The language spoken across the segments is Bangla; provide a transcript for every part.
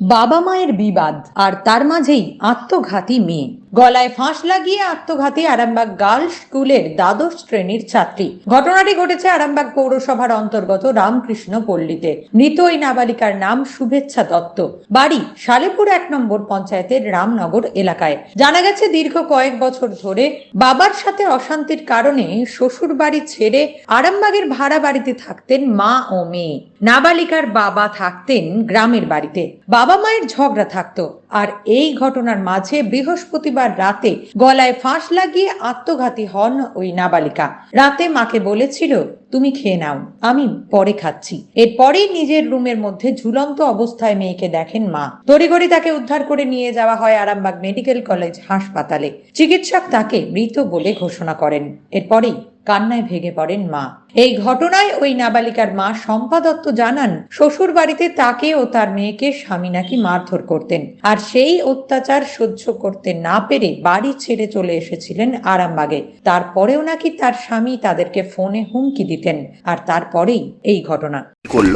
বাবা মায়ের বিবাদ আর তার মাঝেই আত্মঘাতী মেয়ে। গলায় ফাঁস লাগিয়ে আত্মঘাতী আরামবাগ গার্লস স্কুলের দ্বাদশ শ্রেণির ছাত্রী। ঘটনাটি ঘটেছে আরামবাগ পৌরসভার অন্তর্গত রামকৃষ্ণ পল্লীতে। মৃত ওই নাবালিকার নাম শুভেচ্ছা দত্ত। বাড়ি সালেপুর এক নম্বর পঞ্চায়েতের রামনগর এলাকায়। জানা গেছে, দীর্ঘ কয়েক বছর ধরে বাবার সাথে অশান্তির কারণে শ্বশুর বাড়ি ছেড়ে আরামবাগের ভাড়া বাড়িতে থাকতেন মা ও মেয়ে। নাবালিকার বাবা থাকতেন গ্রামের বাড়িতে। বাবা মায়ের ঝগড়া থাকতো। আর এই ঘটনার মাঝে বৃহস্পতিবার রাতে গলায় ফাঁস লাগিয়ে আত্মঘাতী হন ওই নাবালিকা। রাতে মাকে বলেছিল, তুমি খেয়ে নাও, আমি পরে খাচ্ছি। এরপরেই নিজের রুমের মধ্যে ঝুলন্ত অবস্থায় মেয়েকে দেখেন মা। তড়িঘড়ি তাকে উদ্ধার করে নিয়ে যাওয়া হয় আরামবাগ মেডিকেল কলেজ হাসপাতালে। চিকিৎসক তাকে মৃত বলে ঘোষণা করেন। এরপরেই কান্নায় ভেঙে পড়েন মা। এই ঘটনায় ওই নাবালিকার মা শম্পা দত্ত জানান শ্বশুর বাড়িতে তাকে ও তার মেয়েকে স্বামী নাকি মারধর করতেন আর সেই অত্যাচার সহ্য করতে না পেরে বাড়ি ছেড়ে চলে এসেছিলেন আরামবাগে। তারপরেও নাকি তার স্বামী তাদেরকে ফোনে হুমকি দিতেন আর তারপরেই এই ঘটনা। করল?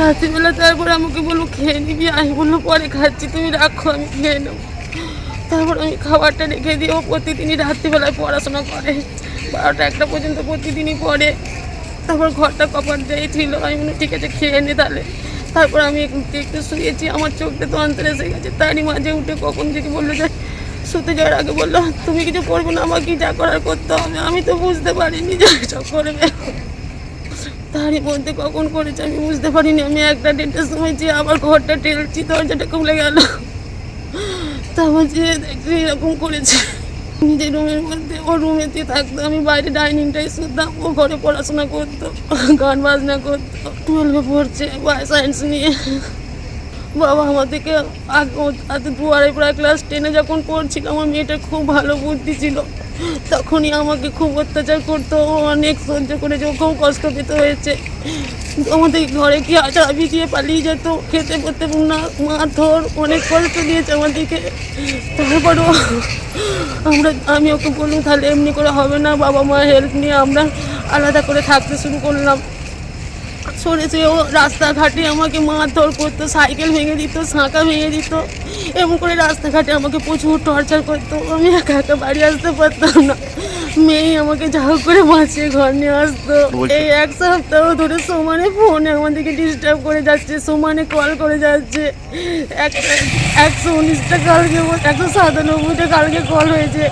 রাত্রিবেলা তারপর আমাকে বলল খেয়ে নিবি আমি বলল পরে খাচ্ছি তুমি রাখো আমি খেয়ে নেব। তারপর আমি খাবারটা রেখে দিয়ে ও প্রতিদিনই রাত্রিবেলায় পড়াশোনা করে। বারোটা একটা পর্যন্ত প্রতিদিনই পড়ে। তারপর ঘরটা কপার দেয় ছিল, আমি বলি ঠিক আছে, খেয়ে নি তাহলে। তারপর আমি একটু একটু শুয়েছি, আমার চোখটা তো অন্তরে এসে গেছে। তারই মাঝে উঠে কখন থেকে বলল যে, শুতে যাওয়ার আগে বলল, তুমি কিছু করবে না, আমাকে যা করার করতে হবে। আমি তো বুঝতে পারিনি যে সব করবে। তারই মধ্যে কখন করেছে আমি বুঝতে পারিনি। আমি একটা দেড়টার সময় যে আবার ঘরটা টেলছি, দরজাটা খুলে গেল। তারপর যে এরকম করেছে। নিজের রুমের মধ্যে, ও রুমেতে থাকতো। আমি বাইরে ডাইনিংটাই শুতাম ও ঘরে পড়াশোনা করতো, গান বাজনা করতো, টুয়েলভে পড়ছে সায়েন্স নিয়ে। বাবা আমাদেরকে আগে দু আড়াই প্রায় ক্লাস টেনে যখন পড়ছিল আমার মেয়েটার খুব ভালো বুদ্ধি ছিল। তখনই আমাকে খুব অত্যাচার করতো। অনেক সহ্য করেছে ও খুব কষ্ট পেতে হয়েছে। আমাদের ঘরে কি চাবি দিয়ে পালিয়ে যেত? খেতে পড়তে না। মারধর অনেক কষ্ট দিয়েছে আমাদেরকে। তারপরও আমরা, আমি ওকে বললাম, তাহলে এমনি করে হবে না, বাবা মা হেল্প নিয়ে আমরা আলাদা করে থাকতে শুরু করলাম। সরে সরেছে ও রাস্তাঘাটে আমাকে মারধর করতো, সাইকেল ভেঙে দিত শাঁকা ভেঙে দিত, এমন করে রাস্তাঘাটে আমাকে প্রচুর টর্চার করতো। আমি একা একা বাড়ি আসতে পারতাম না। মেয়ে আমাকে যা হোক করে বাঁচিয়ে ঘর নিয়ে আসতো। এই এক সপ্তাহ ধরে সমানে ফোনে আমাদেরকে ডিস্টার্ব করে যাচ্ছে সমানে কল করে যাচ্ছে। একশো উনিশটা কালকে একশো সাতানব্বইটা কালকে কল হয়েছে।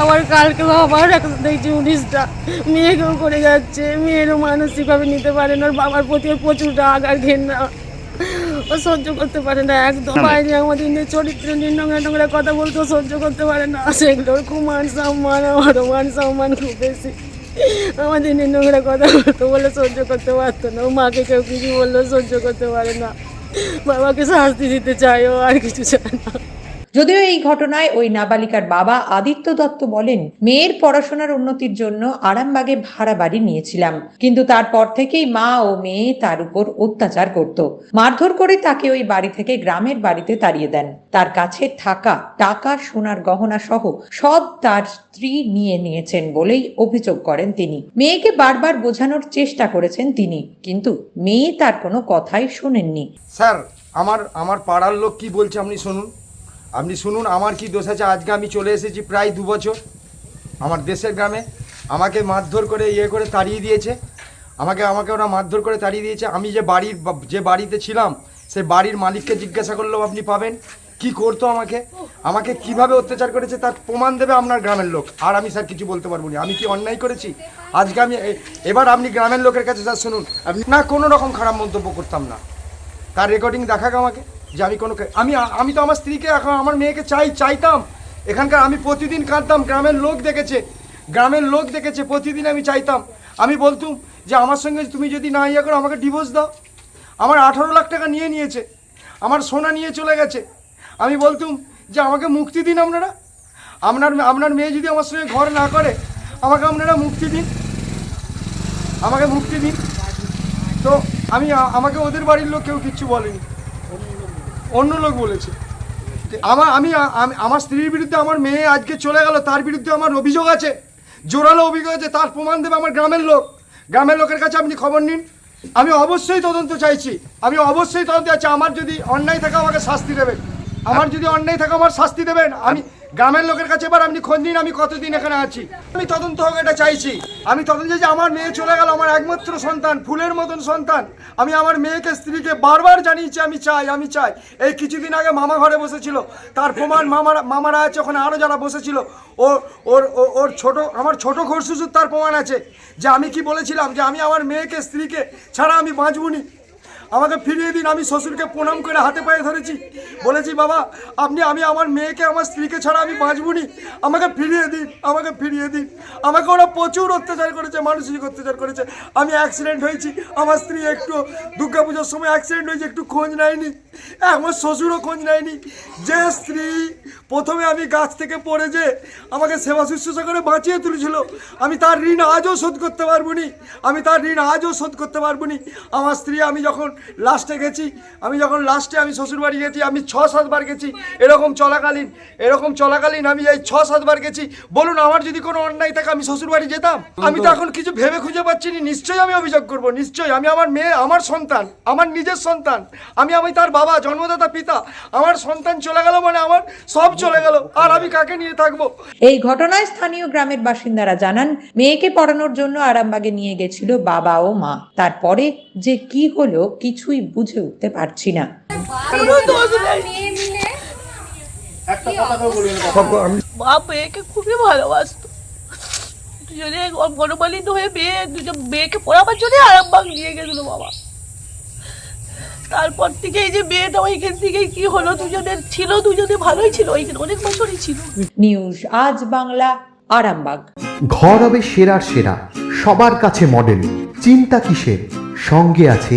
আবার কালকে আবার একশো দেখছি উনিশটা। মেয়েকেও করে যাচ্ছে মেয়েরও মানসিকভাবে নিতে পারে না বাবার প্রতি প্রচুর রাগ আর ঘেন্না। সহ্য করতে পারে না একদম বাইরে আমাদের নিয়ে চরিত্র নিয়ে নোংরা নোংরা কথা বলতে সহ্য করতে পারে না। সেগুলোর খুব মান সম্মান আমারও মান সম্মান খুব বেশি। আমাদের নিয়ে নোংরা কথা বলতো বলে সহ্য করতে পারতো না। মাকে কেউ কিছু বললেও সহ্য করতে পারে না। বাবাকে শাস্তি দিতে চায় ও আর কিছু চায় না। যদিও এই ঘটনায় ওই নাবালিকার বাবা আদিত্য দত্ত বলেন, মেয়ের পড়াশোনার উন্নতির জন্য আরামবাগে ভাড়া বাড়ি নিয়েছিলাম। কিন্তু তারপর থেকেই মা ও মেয়ে তার উপর অত্যাচার করত। মারধর করে তাকে ওই বাড়ি থেকে গ্রামের বাড়িতে তাড়িয়ে দেন। তার কাছে থাকা, টাকা, সোনার গহনা সহ সব তার স্ত্রী নিয়ে নিয়েছেন বলেই অভিযোগ করেন তিনি। মেয়েকে বারবার বোঝানোর চেষ্টা করেছেন তিনি, কিন্তু মেয়ে তার কোনো কথাই শোনেননি। স্যার, আমার আমার পাড়ার লোক কি বলছে আপনি শুনুন। আপনি শুনুন, আমার কি দোষ আছে? আজকে আমি চলে এসেছি প্রায় দু বছর আমার দেশের গ্রামে। আমাকে মারধর করে ইয়ে করে তাড়িয়ে দিয়েছে। আমাকে আমাকে ওরা মারধর করে তাড়িয়ে দিয়েছে। আমি যে বাড়ির, যে বাড়িতে ছিলাম, সে বাড়ির মালিককে জিজ্ঞাসা করলেও আপনি পাবেন। কি করতো আমাকে? আমাকে কীভাবে অত্যাচার করেছে তার প্রমাণ দেবে আপনার গ্রামের লোক। আর আমি স্যার কিছু বলতে পারব না। আমি কি অন্যায় করেছি? আজকে আমি এবার আপনি গ্রামের লোকের কাছে স্যার শুনুন। আপনি না কোনো রকম খারাপ মন্তব্য করতাম না। তার রেকর্ডিং দেখাক আমাকে। যে আমি কোনো আমি আমি তো আমার স্ত্রীকে এখন আমার মেয়েকে চাই, চাইতাম। এখানকার আমি প্রতিদিন কাঁদতাম, গ্রামের লোক দেখেছে। গ্রামের লোক দেখেছে, প্রতিদিন আমি চাইতাম। আমি বলতুম যে আমার সঙ্গে তুমি যদি না ইয়ে করো, আমাকে ডিভোর্স দাও। আমার আঠারো লাখ টাকা নিয়ে নিয়েছে। আমার সোনা নিয়ে চলে গেছে। আমি বলতুম যে আমাকে মুক্তি দিন আপনারা। আপনার আপনার মেয়ে যদি আমার সঙ্গে ঘর না করে, আমাকে আপনারা মুক্তি দিন। আমাকে মুক্তি দিন। তো আমি, আমাকে ওদের বাড়ির লোক কেউ কিচ্ছু বলেনি। অন্য লোক বলেছে। আমার আমি, আমি- আমার স্ত্রীর বিরুদ্ধে আমার মেয়ে আজকে চলে গেল, তার বিরুদ্ধে আমার অভিযোগ আছে। জোরালো অভিযোগ আছে, তার প্রমাণ দেবে আমার গ্রামের লোক। গ্রামের লোকের কাছে আপনি খবর নিন। আমি অবশ্যই তদন্ত চাইছি। আমি অবশ্যই তদন্ত চাইছি। আমার যদি অন্যায় থাকে আমাকে শাস্তি দেবেন। আমার যদি অন্যায় থাকে আমার শাস্তি দেবেন। আমি গ্রামের লোকের কাছে এবার আপনি খোঁজ নিন, আমি কতদিন এখানে আছি। আমি তদন্ত হোক, এটা চাইছি। আমি তদন্ত চাইছি, আমার মেয়ে চলে গেল, আমার একমাত্র সন্তান, ফুলের মতন সন্তান। আমি আমার মেয়েকে, স্ত্রীকে বারবার জানিয়েছি, আমি চাই আমি চাই। এই কিছুদিন আগে মামা ঘরে বসেছিল। তার প্রমাণ মামারা মামারা আছে, ওখানে আরও যারা বসেছিল। ও, ওর ওর ছোট, আমার ছোট ঘরশুশুর তার প্রমাণ আছে। যে আমি কি বলেছিলাম? যে আমি আমার মেয়েকে, স্ত্রীকে ছাড়া আমি বাঁচবনি আমাকে ফিরিয়ে দিন, আমি শ্বশুরকে প্রণাম করে হাতে পায়ে ধরেছি। বলেছি, বাবা, আপনি, আমি আমার মেয়েকে, আমার স্ত্রীকে ছাড়া আমি বাঁচব বাঁচবনি। আমাকে ফিরিয়ে দিন, আমাকে ফিরিয়ে দিন। আমাকে ওরা প্রচুর অত্যাচার করেছে, মানসিক অত্যাচার করেছে। আমি অ্যাক্সিডেন্ট হয়েছি, আমার স্ত্রী একটু দুর্গা পুজোর সময় অ্যাক্সিডেন্ট হয়েছে, একটু খোঁজ নেয়নি। আমার শ্বশুরও খোঁজ নেয়নি। যে স্ত্রী প্রথমে আমি গাছ থেকে পড়ে যে আমাকে সেবা শুশ্রূষা করে বাঁচিয়ে তুলেছিল, আমি তার ঋণ আজও শোধ করতে পারব নি আমি তার ঋণ আজও শোধ করতে পারব নি আমার স্ত্রী, আমি যখন লাস্টে গেছি। আমি যখন লাস্টে আমি শ্বশুরবাড়ি গেছি আমি ছ সাতবার গেছি। এরকম চলাকালীন এরকম চলাকালীন আমি এই ছ সাতবার গেছি। বলুন আমার যদি কোনো অন্যায় থাকে আমি শ্বশুরবাড়ি যেতাম? আমি তো। এখন কিছু ভেবে খুঁজে পাচ্ছি না। নিশ্চয়ই আমি অভিযোগ করব নিশ্চয়ই। আমি আমার মেয়ে আমার সন্তান আমার নিজের সন্তান। আমি আমি তার বাবা জন্মদাতা পিতা। আমার সন্তান চলে গেল মানে আমার সব চলে গেল। আর আমি কাকে নিয়ে থাকব? এই ঘটনায় স্থানীয় গ্রামের বাসিন্দারা জানান মেয়েকে পড়ানোর জন্য আরামবাগে নিয়ে গেছিল বাবা ও মা। তারপরে যে কি হলো কিছুই বুঝে উঠতে পারছি না। খুবই ভালোবাসতো। দুজনে হয়ে মেয়ে দুজন মেয়েকে পড়াবার জন্য আরামবাগ নিয়ে গেছিল বাবা। তারপর থেকে এই যে মেয়েটা ওইখান থেকে কি হলো? দুজনের ছিল দুজনে ভালোই ছিল ওইখানে অনেক বছরই ছিল। নিউজ আজ বাংলা আরামবাগ। ঘর হবে সেরার সেরা সবার কাছে মডেল চিন্তা কিসের? সঙ্গে আছে